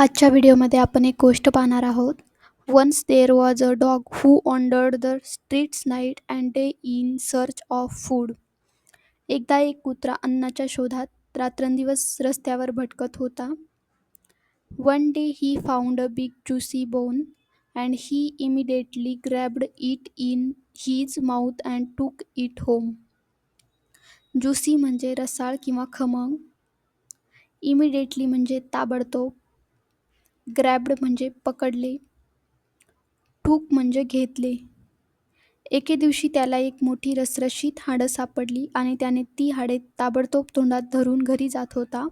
आजच्या व्हिडिओमध्ये आपण एक गोष्ट पाहणार आहोत. Once there was a dog who wandered the streets night and day in search of food एकदा एक कुत्रा अन्नाच्या शोधात रात्रंदिवस रस्त्यावर भटकत होता. One day he found a big juicy bone and he immediately grabbed it in his mouth and took it home juicy म्हणजे रसाळ किंवा खमंग. इमिडिएटली म्हणजे ताबडतोब. ग्रॅब्ड म्हणजे पकडले. टूक म्हणजे घेतले. एके दिवशी त्याला एक मोठी रसरशीत हाडं सापडली आणि त्याने ती हाडे ताबडतोब तोंडात धरून घरी जात होता.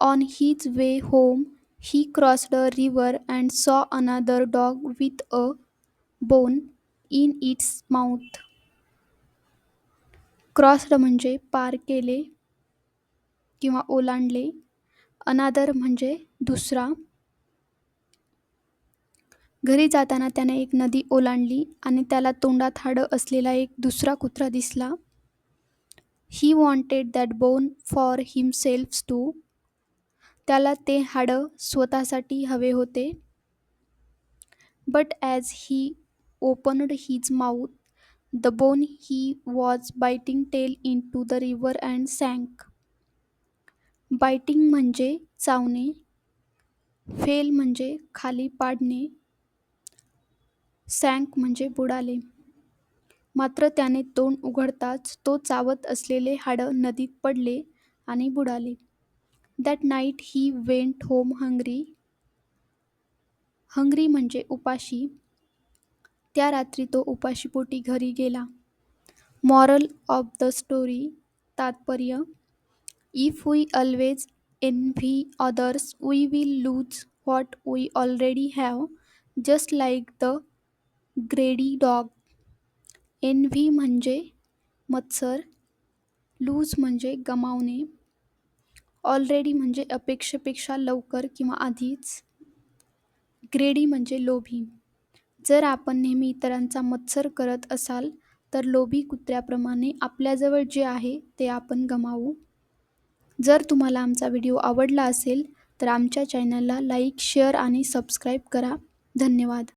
On his way home he crossed a river and saw another dog with a bone in its mouth crossed म्हणजे पार केले किंवा ओलांडले. अनादर म्हणजे दुसरा. घरी जाताना त्याने एक नदी ओलांडली आणि त्याला तोंडात हाडं असलेला एक दुसरा कुत्रा दिसला. He wanted that bone for himselfs too त्याला ते हाडं स्वतःसाठी हवे होते. But as he opened his mouth the bone he was biting fell into the river and sank biting म्हणजे चावणे फेल म्हणजे खाली पाडणे सँक म्हणजे बुडाले. मात्र त्याने तोंड उघडताच तो चावत असलेले हाडं नदीत पडले आणि बुडाले. That night he went home hungry hungry म्हणजे उपाशी. त्या रात्री तो उपाशीपोटी घरी गेला. मॉरल ऑफ द स्टोरी तात्पर्य if we always envy others we will lose what we already have just like the greedy dog envy म्हणजे मत्सर लूज म्हणजे गमावणे ऑलरेडी म्हणजे अपेक्षेपेक्षा लवकर किंवा आधीच. ग्रेडी म्हणजे लोभी. जर आपण नेहमी इतरांचा मत्सर करत असाल तर लोभी कुत्र्याप्रमाणे आपल्याजवळ जे आहे ते आपण गमावू. जर तुम्हाला आमचा व्हिडिओ आवडला असेल तर आमच्या चॅनलला लाईक शेअर आणि सबस्क्राईब करा. धन्यवाद.